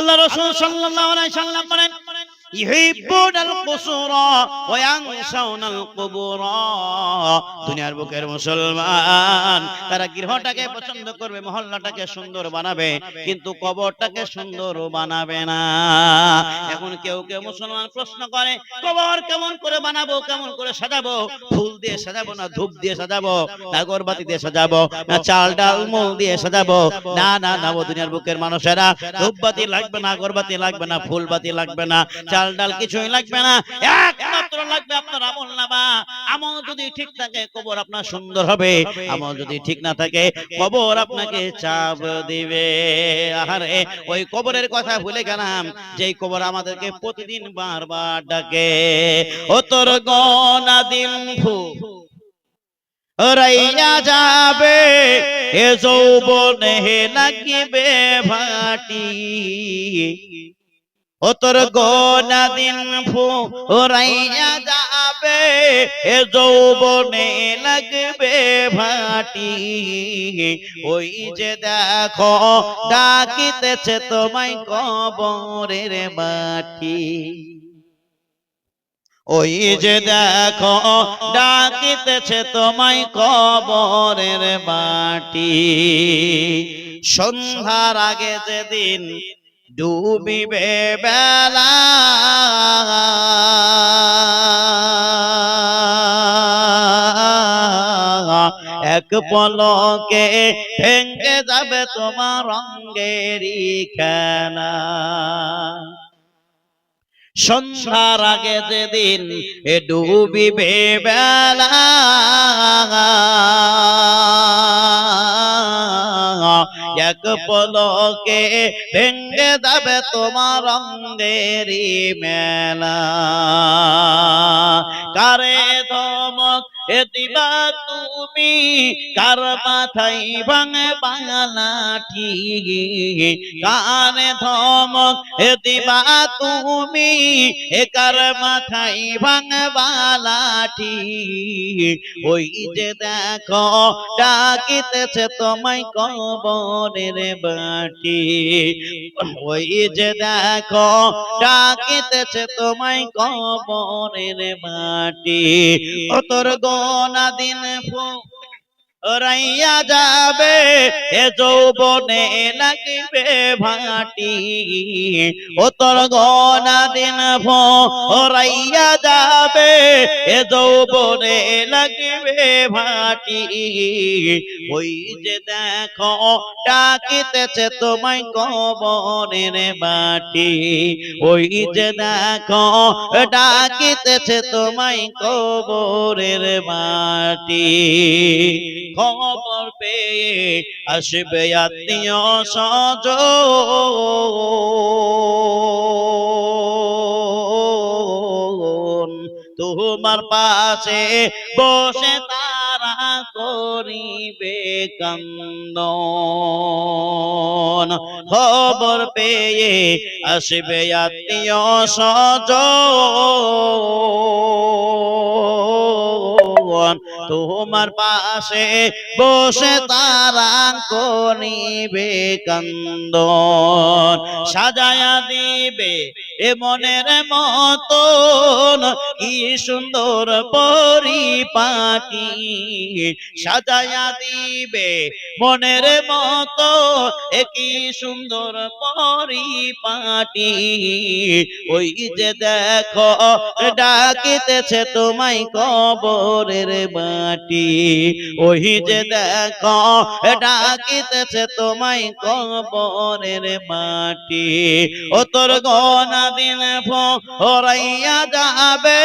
আল্লাহ রসুল সাল্লাহ সাল্লাম বলেন দুনিয়ার বুকের মুসলমান, তারা গৃহটাকে পছন্দ করবে, মহল্লাটাকে সুন্দর বানাবে, কিন্তু কবরটাকে সুন্দর বানাবে না। এখন কেউ কেউ মুসলমান প্রশ্ন করে, কবর কেমন করে বানাবো, কেমন করে সাজাবো? ফুল দিয়ে সাজাবো না ধূপ দিয়ে সাজাবো, না আগরবাতি দিয়ে সাজাবো, না চাল ডাল মূল দিয়ে সাজাবো? না না না দুনিয়ার বুকের মানুষেরা, ধূপবাতি লাগবে না, আগরবাতি লাগবে না, ফুলবাতি লাগবে না চাল ডাল কিছুই লাগবে না। একমাত্র লাগবে আপনার আমল নামা। আমল যদি ঠিক থাকে, কবর আপনার সুন্দর হবে। আমল যদি ঠিক না থাকে, কবর আপনাকে চাপ দিবে। আরে ওই কবরের কথা ভুলে গেলাম। যে কবর আমাদেরকে প্রতিদিন বারবার ডাকে। ও তোর গনা দিন ফু রাইয়া যাবে, এ যৌবনে লাগিবে ভাটি। ও তোর গোনা দিন ফু ফুরাইয়া যাবে এ যৌবনে লাগবে ভাটি। ওই যে দেখো ডাকিতেছে তোমায় কবরের মাটি। ওই যে দেখো ডাকিতেছে তোমায় কবরের মাটি। সন্ধ্যার আগে যেদিন ডুবিবে বেলা এক পলকে ভেঙ্গে যাবে তোমার রঙ্গেরই খেলা সন্ধ্যার আগে যেদিন এ ডুবিবে বেলা এক পলকে ভেঙ্গে দেবে তোমার অঙ্গেরি মেলা। কারে এ দিবা তুমি কার মাথায় ভাঙে বাংলাঠি কানে ধমক এ দিবা তুমি এ কার মাথায় ভাঙে বালাঠি ওই যে দেখো, ডাকিতেছে তোমায় কবরের বাটি। ওই যে দেখো, ডাকিতেছে তোমায় কবরের মাটি ও তোর গোনা দিন ফু রাইয়া যাবে, এ যৌবনে লাগবে ভাটি। ও তোর গনা দিন রাইয়া যাবে, এ যৌবনে লাগবে ভাটি। ওই যে দেখো, ডাকিতেছে তোমায় কবরের মাটি। ওই যে দেখো, ডাকিতেছে তোমায় কবরের মাটি। খবর পেয়ে আসবে আত্মীয় সজ তোমার পাশে বসে তারা করিবে কান্দন। খবর পেয়ে আসবে আত্মীয় সজ তোমার পাশে বসে তারা করিবে কান্দন সাজায়া দিবে এ মনের মতন কি সুন্দর পরিপাটি সাজায়া দিবে মনের মতো এ কি সুন্দর পরিপাটি। ওই যে দেখো, ডাকিতেছে তোমায় কবরের মাটি। ওই যে দেখো, ডাকিতেছে তোমায় কবরের মাটি। ও তোর গনা দিন ফরাইয়া যাবে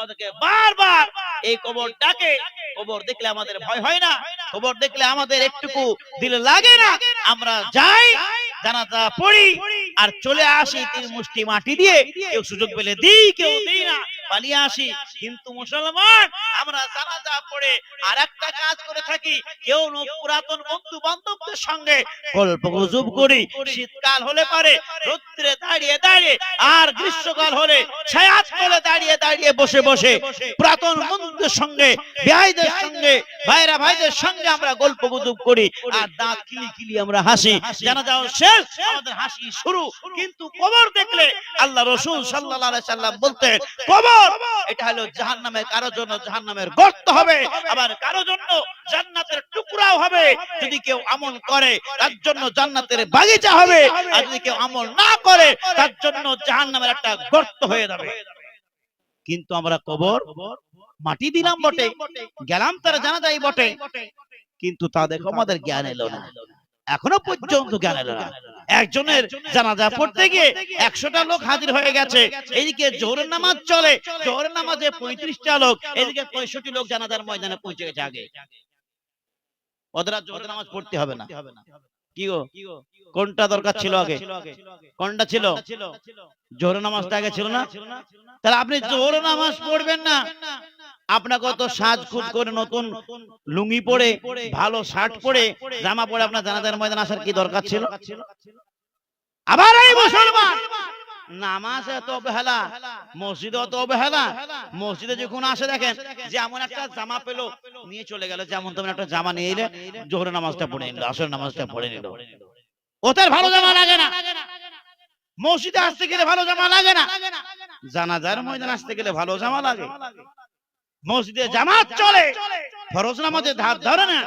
আমাদেরকে বারবার এই কবর ডাকে কবর দেখলে আমাদের ভয় হয় না, কবর দেখলে আমাদের একটুকু দিলে লাগে না। আমরা যাই, জানাজা পড়ি আর চলে আসি তিন মুষ্টি মাটি দিয়ে। কেউ সুযোগ পেলে দিই, কেউ দিই না। পালিয়ে আসি। কিন্তু মুসলমান আমরা জানাজা পড়ে আর একটা কাজ করে থাকি, কেউ পুরাতন বন্ধু বান্ধবদের সঙ্গে গল্প গুজব করি, শীতকাল হলে পারে, রৌদ্রে দাঁড়িয়ে দাঁড়িয়ে, আর গ্রীষ্মকাল হলে ছায়াত তলে দাঁড়িয়ে দাঁড়িয়ে বসে বসে পুরাতন বন্ধুদের সঙ্গে, ভাইদের সঙ্গে, ভাইরা ভাইদের সঙ্গে আমরা গল্প গুজব করি, আর দাঁত কিলি কিলি আমরা হাসি। জানা যাও, শেষ, আমাদের হাসি শুরু। কিন্তু কবর দেখলে আল্লাহ রসুল আলাইহি সাল্লাম বলতেন, কবর, এটা হলো জাহান্নামের কারও জন্য জাহান্নামের গর্ত হবে। আবার কারও জন্য জান্নাতের টুকরাও হবে। যদি কেউ আমল করে, তার জন্য জান্নাতের বাগিচা হবে। আর যদি কেউ আমল না করে, তার জন্য জাহান্নামের একটা গর্ত হয়ে যাবে। কিন্তু আমরা কবর, মাটি দিলাম বটে, গেলাম তারা জানা যায় বটে। কিন্তু তা দেখো আমাদের জ্ঞান এলো না। এখনও পর্যন্ত জ্ঞান এলো না। একজনের জানাজা পড়তে গিয়ে একশোটা লোক হাজির হয়ে গেছে। এদিকে জোহরের নামাজ চলে। জোহরের নামাজে পঁয়ত্রিশটা লোক। এদিকে পঁয়ষট্টি লোক জানাজার ময়দানে পৌঁছে গেছে আগে। ওদের আর জোহরের নামাজ পড়তে হবে না। কি গো? কোনটা দরকার ছিল আগে? কোনটা ছিল? জোর নামাজটা আগে ছিল না? তাহলে আপনি জোর নামাজ পড়বেন না। আপনাকে সাজ খুব করে নতুন লুঙ্গি পরে ভালো শার্ট পরে জামা পরে আপনার জানাজার ময়দান আসার কি দরকার ছিল? আবার এই মুসলমান! নামাজে তো অবহেলা, মসজিদে মসজিদে যখন আসে দেখেন যে এমন একটা জামা পেল, নিয়ে চলে গেল, যেমন তেমন একটা জামা নিয়ে এলে জোহরের নামাজটা পড়ে নিল নামাজটা পড়ে নিল। ওদের ভালো জামা লাগে না। মসজিদে আসতে গেলে ভালো জামা লাগে না। জানাজার ময়দান আসতে গেলে ভালো জামা লাগে। মসজিদে জামাত চলে, ফরজ নামাজে ধার ধরে না।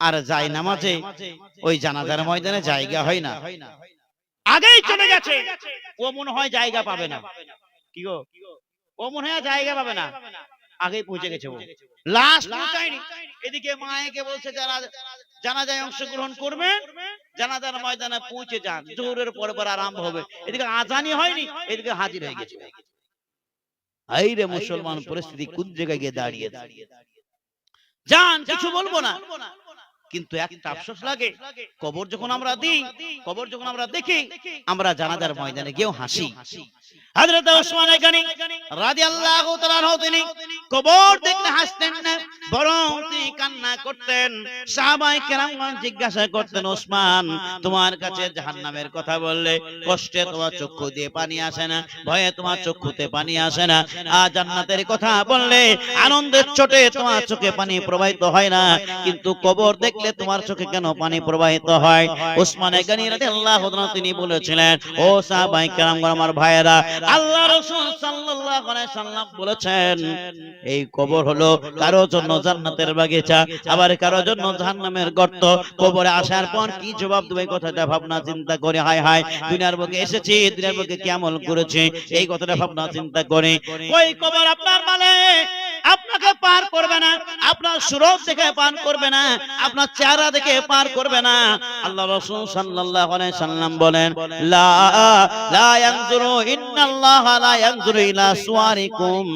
আর যাই নামাজে, ওই জানাজার ময়দানে জায়গা হয় না। আগেই চলে গেছে। ও মনে হয় জায়গা পাবে না। কি গো? ও মনে হয় জায়গা পাবে না। আগেই পৌঁছে গেছে ও। লাস্ট পৌঁছায়নি এদিকে মায়েকে বলছে যারা জানাজায় অংশগ্রহণ করবেন জানাজার ময়দানে পৌঁছে যান। জোহরের পরে পর আরম্ভ হবে। এদিকে আজানি হয়নি এদিকে হাজির হয়ে গেছে। এই রে মুসলমান পরিস্থিতি কোন জায়গায় গিয়ে দাঁড়িয়ে যান কিছু বলব না। কিন্তু একটা আফসোস লাগে। কবর যখন আমরা দিই কবর যখন আমরা দেখি আমরা জানাজার ময়দানে গিয়েও হাসি। হযরত ওসমান গনি রাদিয়াল্লাহু তাআলা তিনি কবর দেখলে হাসতেন না বরং কান্না করতেন। সাহাবায়ে কেরামগণ জিজ্ঞাসা করতেন, ওসমান, তোমার কাছে জাহান্নামের কথা বললে কষ্টে তোমার চক্ষু দিয়ে পানি আসে না, ভয়ে তোমার চক্ষুতে পানি আসে না। আর জান্নাতের কথা বললে আনন্দের চোটে তোমার চোখে পানি প্রবাহিত হয় না, কিন্তু কবর দেখলে তোমার চোখে কেন পানি প্রবাহিত হয়? ওসমান গনি রাদিয়াল্লাহু তাআলা তিনি বলেছিলেন, ও সাহাবায়ে কেরামগণ আমার ভাইয়েরা, আল্লাহ রাসূল সাল্লাম বলেছেন, এই কবর হলো কারও জন্য জান্নাতের বাগিচা। আবার কারও জন্য জাহান্নামের গর্ত কবরে আসার পর কি জবাব দেবে কথাটা ভাবনা চিন্তা করে, হায় হায়, দুনিয়ার বুকে এসেছি, দুনিয়ার বুকে কি আমল করেছে, এই কথাটা ভাবনা চিন্তা করে। ওই কবর আপনার মানে আপনাকে পার করবে না, আপনার সুরত দেখে পার করবে না, আপনার চেহারা দেখে পার করবে না। আল্লাহ রাসূল সাল্লাল্লাহু আলাইহি সাল্লাম বলেন, লা লা ইয়ানজুরু, ইন্নাল্লাহ লা ইয়ানজুরু ইলা সুওয়ারিকুম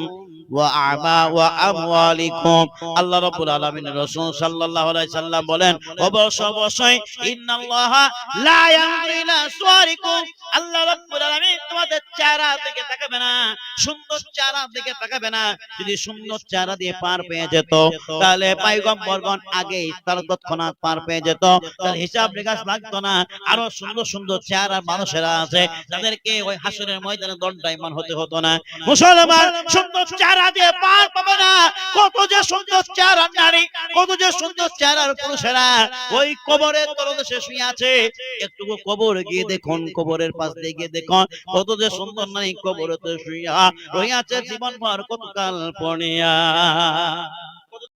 যদি সুন্দর চেহারা দিয়ে পার পেয়ে যেত, তাহলে পাইগম্বরগণ আগেই তার তৎক্ষণাৎ পার পেয়ে যেত। তার হিসাব নিকাশ লাগতো না। আরও সুন্দর সুন্দর চেহারার মানুষেরা আছে তাদেরকে ওই হাসরের ময়দানে দণ্ডায়মান হতে হতো না। মুসলমান সুন্দর চেহারা দিয়ে পার পাবে না। কত যে সুন্দর চেহারা নারী কত যে সুন্দর চেহারার পুরুষেরা ওই কবরের শুয়ে আছে। একটু কবর গিয়ে দেখুন, কবরের পাশ দিয়ে গিয়ে দেখুন, কত যে সুন্দর নারী কবরেতে শুইয়া রহিয়াছে জীবন ভর কতকাল পড়িয়া।